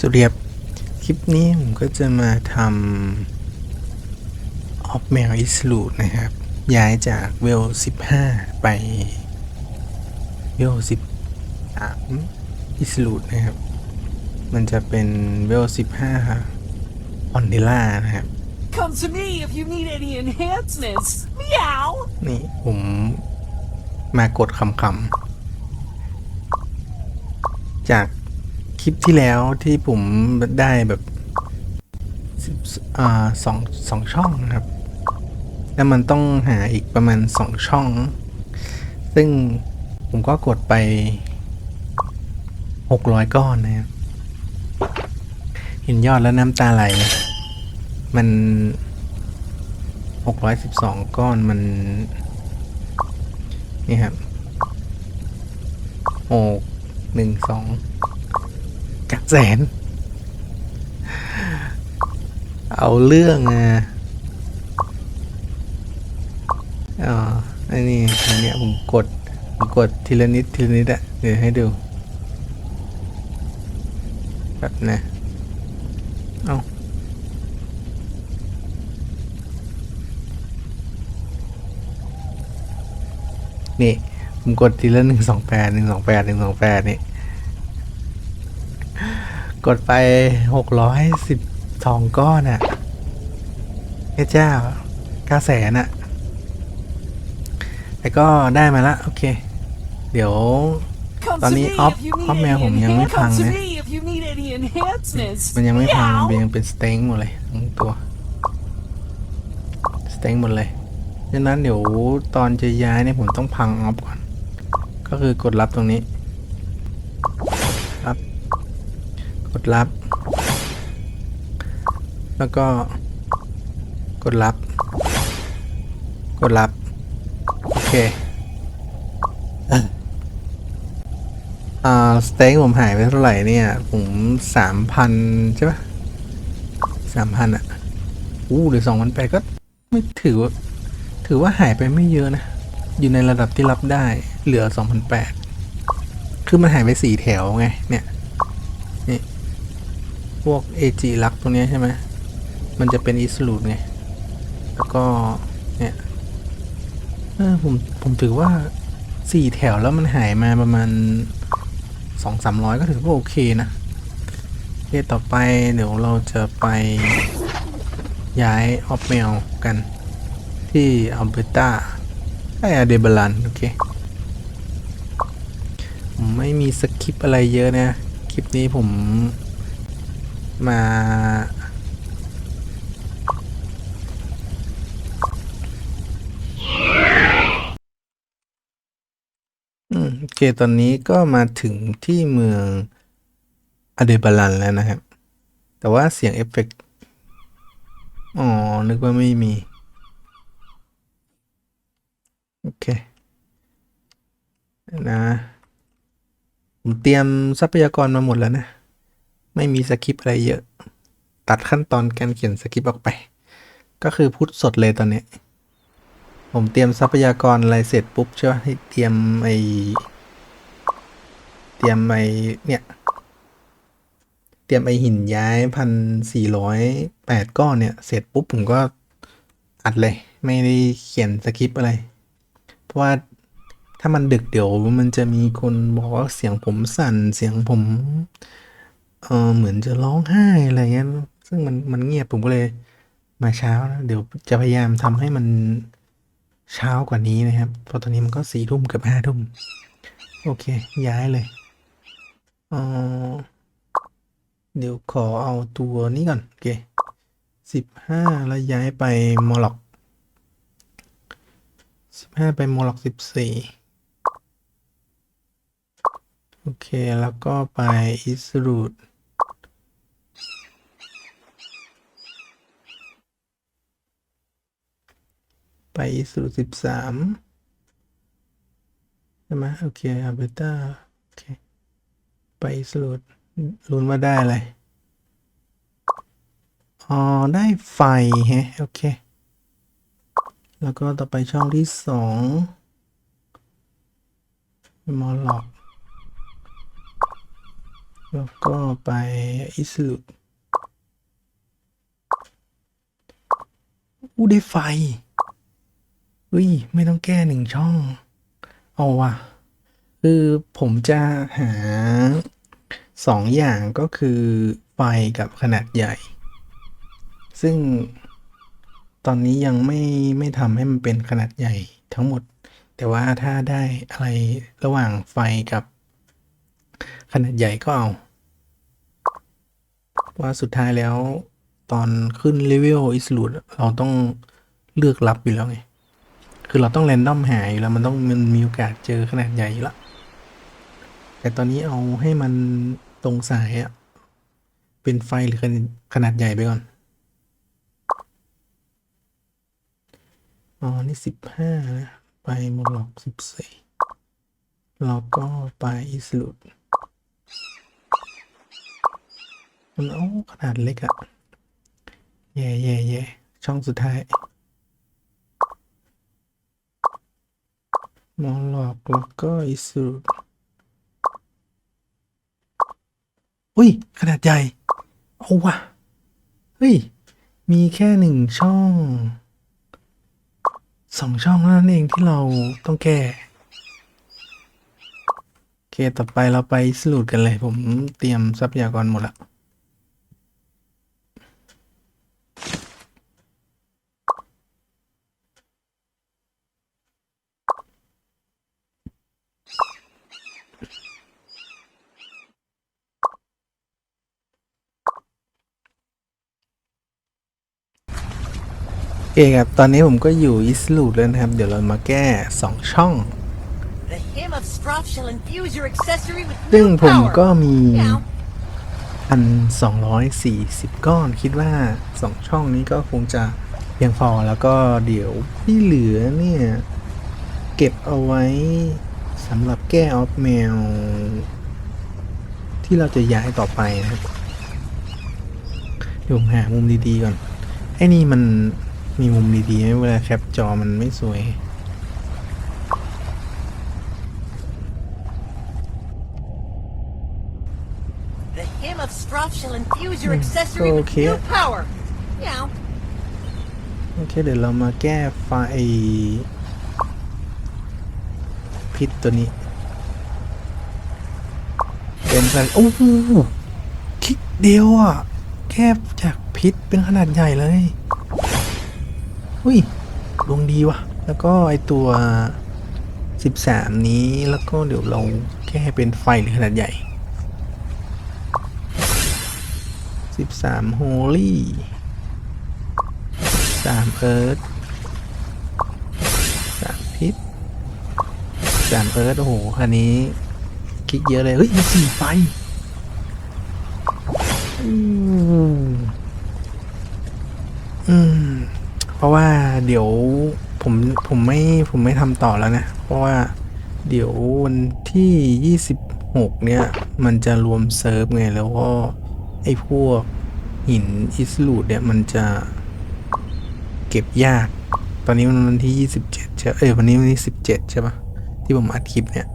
สวัสดีครับ คลิปนี้ผมก็จะมาทำออฟแมวอิสลูดนะครับ ย้ายจากเวล 15 ไปเวล 13 อิสลูดนะครับ มันจะเป็นเวล 15 ออนเดล่านะครับ Come to me if you need any enhancements. Meow. นี่ผมมากดคำคำๆจากค ลิปที่แล้วที่ผมได้แบบสอ่าสองสองช่องนะครับ แล้วมันต้องหาอีกประมาณสองช่อง ซึ่งผมก็กดไปหกร้อยก้อนนะครับเห็นยอดแล้วน้ำตาไหล มันหกร้อยสิบสองก้อนมันนี่ครับหกหนึ่งสอง กัดแสน เอาเรื่องอะอ๋อไอ้นี่อันเนี้ยผมกดผมกดทีละนิดทีละนิดอะเดี๋ยวให้ดูแบบนะเอานี่ผมกดทีละหนึ่งสองแปดหนึ่งสองแปดหนึ่งสองแปดนี่ กดไปหกร้อยสิบสองก้อนอะเฮ้ยเจ้าเก้าแสนอะแต่ก็ได้มาละ โอเค เดี๋ยว Come Tao to nghĩ me off- if you need off mèo any hùng ยังไม่ enhan- พัง Come to นะ me if you need any enhancements. มันยังไม่พัง Meow. มันยังเป็นสเต็งหมดเลยทั้งตัวสเต็งหมดเลยดังนั้นเดี๋ยวตอนจะย้ายเนี่ยผมต้องพังออฟก่อน ก็คือกดรับตรงนี้ ดรับ แล้วก็ กดรับ กดรับ โอเคอ่าสเต็งผมหายไปเท่าไหร่เนี่ย ผมสามพันใช่ปะสามพันอะอู้หรือสองพันแปดก็ไม่ถือว่าถือว่าหายไปไม่เยอะนะ อยู่ในระดับที่รับได้เหลือสองพันแปดคือมันหายไปสี่แถวไง เนี่ย พวก AG ลักตรงนี้ใช่ไหมมันจะเป็นอิสลูดไง แล้วก็ เนี่ยผมผมถือว่าสี่แถวแล้วมันหายมาประมาณสองสามร้อยก็ถือว่าโอเคนะโอเต่อไปเดี๋ยวเราจะไปย้ายออฟเมลกันที่อัลเบตาไออาเดบลันโอเคไม่มีสคริปอะไรเยอะนะ คลิปนี้ผม มา อืมโอเค ตอนนี้ก็มาถึงที่เมืองอเดบาลันแล้วนะครับ แต่ว่าเสียงเอฟเฟกต์อ๋อ นึกว่าไม่มี โอเค นะ ผมเตรียมทรัพยากรมาหมดแล้วนะ ไม่มีสคริปต์อะไรเยอะ ตัดขั้นตอนการเขียนสคริปต์ออกไป ก็คือพูดสดเลยตอนนี้ ผมเตรียมทรัพยากรอะไรเสร็จปุ๊บใช่ไหมให้เตรียมไอเตรียมไอเนี่ย เตรียมไอหินย้ายพันสี่ร้อยแปดก้อนเนี่ย เสร็จปุ๊บผมก็อัดเลย ไม่ได้เขียนสคริปต์อะไร เพราะว่าถ้ามันดึกเดี๋ยวมันจะมีคนบอกว่าเสียงผมสั่นเสียงผม เออเหมือนจะร้องไห้อะไรเงี้ย ซึ่งมันมันเงียบผมก็เลย มาเช้านะเดี๋ยวจะพยายามทำให้มันเช้ากว่านี้นะครับ เพราะตอนนี้มันก็สี่ทุ่มเกือบห้าทุ่ม โอเค ย้ายเลยเออเดี๋ยวขอเอาตัวนี้ก่อน โอเคสิบห้าแล้วย้ายไปมอล็อกสิบห้าไปมอล็อกสิบสี่โอเค แล้วก็ไปอิสรูด ไปสู่สิบสามใช่ไหมโอเคอาเบต้าโอเค ไปสู่ลุ้นว่าได้อะไร อ๋อ ได้ไฟฮะโอเค แล้วก็ต่อไปช่องที่สองมอลล็อกแล้วก็ไปอิสลุดอู้ได้ไฟ เฮ้ย ไม่ต้องแก้หนึ่งช่อง เอาว่ะ คือผมจะหาสองอย่างก็คือไฟกับขนาดใหญ่ ซึ่งตอนนี้ยังไม่ไม่ทำให้มันเป็นขนาดใหญ่ทั้งหมด แต่ว่าถ้าได้อะไรระหว่างไฟกับขนาดใหญ่ก็เอา ว่าสุดท้ายแล้วตอนขึ้นเลเวลอิสลูดเราต้องเลือกรับอยู่แล้วไง คือเราต้องแรนดอมหาอยู่แล้วมันต้องมันมีโอกาสเจอขนาดใหญ่ล้วแต่ตอนนี้เอาให้มันตรงสายอะเป็นไฟหรือขนาดใหญ่ไปก่อน อ๋อ นี่สิบห้านะไปโมล็อกสิบสี่แล้วก็ไปอิสลูดมันเอาขนาดเล็กอะแย่แย่แย่ช่องสุดท้าย โมล็อกแล้วก็อิสลูดอุ้ย ขนาดใหญ่ เอาวะเฮ้ย มีแค่หนึ่งช่องสองช่องนั้นเองที่เราต้องแก้โอเค ต่อไปเราไปสรุปกันเลย ผมเตรียมทรัพยากรหมดแล้ว โอเคครับ ตอนนี้ผมก็อยู่อิสลูดแล้วนะครับ เดี๋ยวเรามาแก้สองช่อง The hymn of Stroff shall infuse your accessory with ซึ่ง new ผม power. ก็มี Now, พันสองร้อยสี่สิบก้อน คิดว่าสองช่องนี้ก็คงจะเพียงพอแล้วก็เดี๋ยวที่เหลือเนี่ย เก็บเอาไว้สำหรับแก้ออฟแมว ที่เราจะย้ายต่อไปนะครับเดี๋ยวผมหามุมดีๆก่อนไอ้นี่มัน มีมุมดีๆไหมเวลาแคปจอมันไม่สวย the hymn of Stroff shall infuse your Hmm, accessory with okay. new power. Now, โอเค เดี๋ยวเรามาแก้ไฟพิษตัวนี้ เป็นอะไรโอ้โหคลิกเดียวอะ แค่จากพิษเป็นขนาดใหญ่เลย อุ้ยดวงดีว่ะ แล้วก็ไอตัว 13 นี้แล้วก็เดี๋ยวเราแก้เป็นไฟหรือขนาดใหญ่ 13 Holy สามเอิร์ธสามพิษสามเอิร์ธโอ้โห อันนี้ คลิกเยอะเลย เฮ้ยมันสี่ไฟอืม อืม เพราะว่าเดี๋ยวผมผมไม่ผมไม่ทำต่อแล้วนะ เพราะว่าเดี๋ยววันที่ 26 เนี่ย มันจะรวมเซิร์ฟไง แล้วก็ไอ้พวกหินอิสลูดเนี่ย มันจะเก็บยาก ตอนนี้มันวันที่ยี่สิบเจ็ดใช่เอ้ยวันนี้วันที่สิบเจ็ดใช่ปะที่ผมอัดคลิปเนี่ย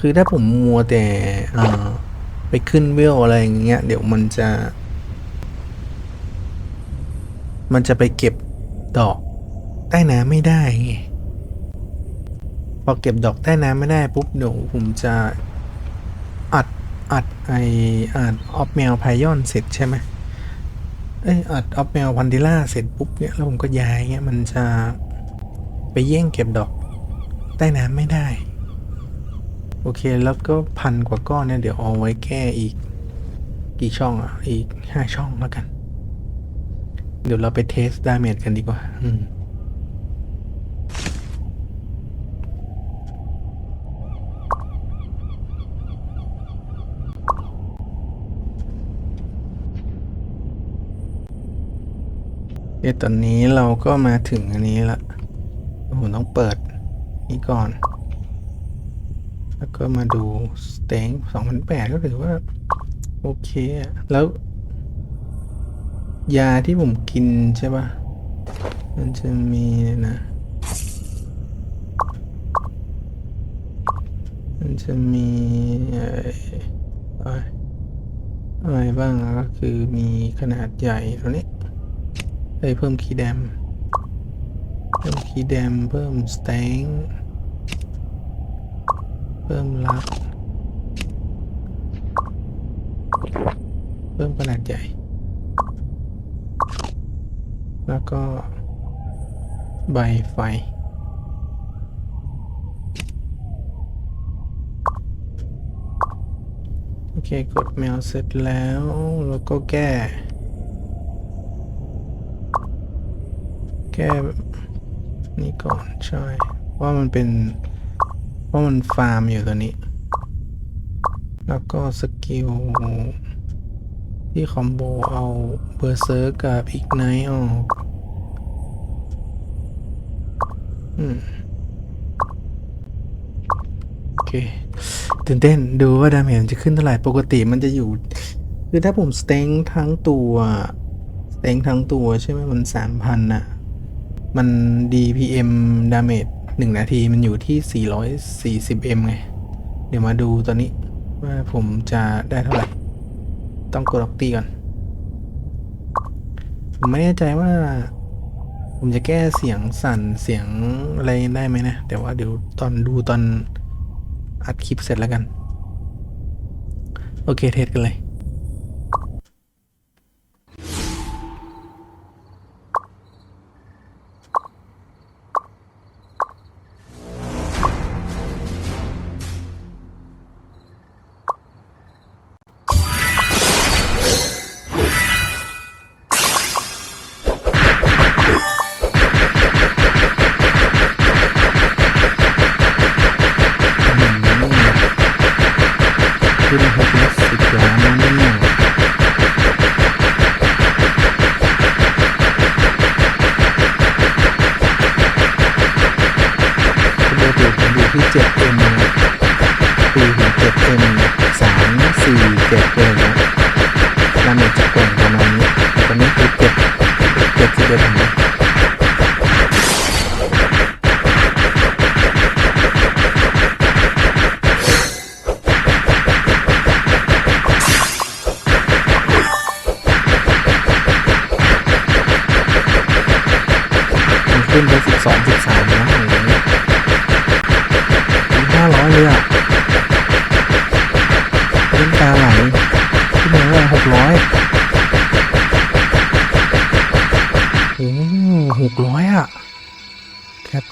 คือถ้าผมมัวแต่อ่อไปขึ้นเวลอะไรอย่างเงี้ย เดี๋ยวมันจะ มันจะไปเก็บดอกใต้น้ำไม่ได้ไงพอเก็บดอกใต้น้ำไม่ได้ปุ๊บเดี๋ยวผมจะอัดอัดไออัดออฟแมวไพยอนเสร็จใช่ไหมเอ้ยอัดออฟแมวพันดิล่าเสร็จปุ๊บเนี่ยแล้วผมก็ย้ายเงี้ยมันจะไปแย่งเก็บดอกใต้น้ำไม่ได้ โอเคแล้วก็พันกว่าก้อนเนี่ยเดี๋ยวเอาไว้แก้อีก กี่ช่องอะ อีกห้าช่องแล้วกัน เดี๋ยวเราไปเทสดาเมจกันดีกว่า อืมเดี๋ยวตอนนี้เราก็มาถึงอันนี้ละผมต้องเปิดนี่ก่อน แล้วก็มาดูสเต็ง2008ก็ถือว่า โอเคอะแล้ว ยาที่ผมกินใช่ปะมันจะมีนะ มันจะมีอ่อเอ่ออะไรบ้างก็คือมีขนาดใหญ่ตัวนี้เอ้ยเพิ่มคีแดม เพิ่มคีแดม เพิ่มสเต็งเพิ่มลัก เพิ่มขนาดใหญ่ แล้วก็ ใบไฟ โอเค กดแมวเสร็จแล้ว แล้วก็แก้ แก้นี่ก่อน ใช่ ว่ามันเป็น ว่ามันฟาร์มอยู่ตัวนี้ แล้วก็สกิล ที่คอมโบเอาเบอร์เซอร์กับอีกไนออกโอเค ตื่นเต้นดูว่าดาเมจมันจะขึ้นเท่าไหร่ ปกติมันจะอยู่ คือถ้าผมสเต็งทั้งตัวสเต็งทั้งตัวใช่ไหมมันสามพันน่ะ มัน DPM ดาเมจหนึ่งนาทีมันอยู่ที่ 440M ไง เดี๋ยวมาดูตอนนี้ว่าผมจะได้เท่าไหร่ ต้องกดออกตีก่อน ผมไม่แน่ใจว่า ผมจะแก้เสียงสั่นเสียงอะไรได้ไหมนะ แต่ว่าเดี๋ยวตอนดูตอนอัดคลิปเสร็จแล้วกัน โอเคเทสกันเลย ที่เจ็ดเปีเจ็ดเป็นามสี่เจ็ดเป็นะลำดับจะกลมประมาณนี้ตอนนี้คือ7 7ที่เดิมนะขึ้นไปดสาม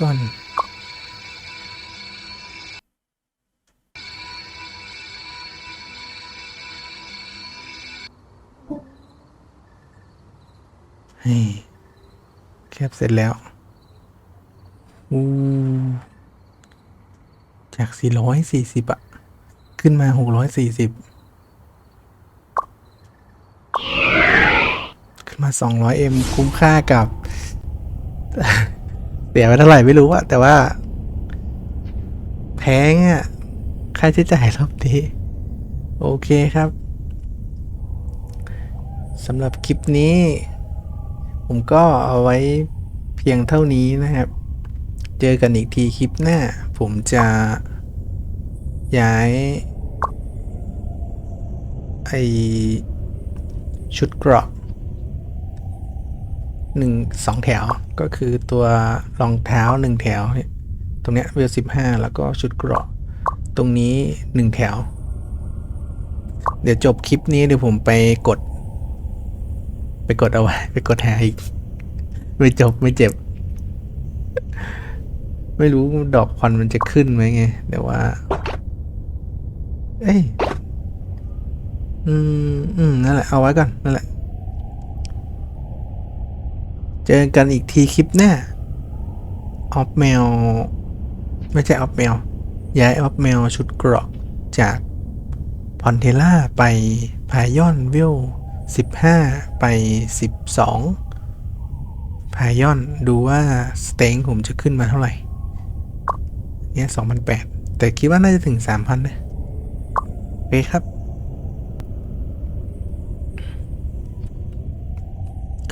ก่อนเฮ้แคปเสร็จแล้ว อู้ จาก 440อะขึ้นมา 640ขึ้นมา 200M คุ้มค่ากับ เสียไปเท่าไหร่ไม่รู้อะแต่ว่า แพงอะค่าใช้จ่ายรอบนี้โอเคครับสำหรับคลิปนี้ ผมก็เอาไว้เพียงเท่านี้นะครับ เจอกันอีกทีคลิปหน้า ผมจะย้ายไอชุดเกราะ หนึ่งสองแถวก็คือตัวรองเท้าหนึ่งแถวเนี่ยตรงเนี้ยเวลสิบห้าแล้วก็ชุดเกราะ ตรงนี้หนึ่งแถว เดี๋ยวจบคลิปนี้เดี๋ยวผมไปกด ไปกดเอาไว้ ไปกดแฮอีก ไม่จบไม่เจ็บ ไม่รู้ดอกควันมันจะขึ้นไหมไงแต่ว่า เอ้ยอืมอืมนั่นแหละเอาไว้ก่อนนั่นแหละ เจอกันอีกทีคลิปหน้าออฟแมวไม่ใช่ออฟแมวย้ายออฟแมวชุดเกราะจากพอนเทล่าไปพายอนวิลสิบห้าไปสิบสองพายอนดูว่าสเต็งผมจะขึ้นมาเท่าไหร่เนี่ยสองพันแปดแต่คิดว่าน่าจะถึงสามพันนะโอเคครับ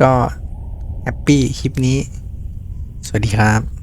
ก็ แฮปปี้คลิปนี้ สวัสดีครับ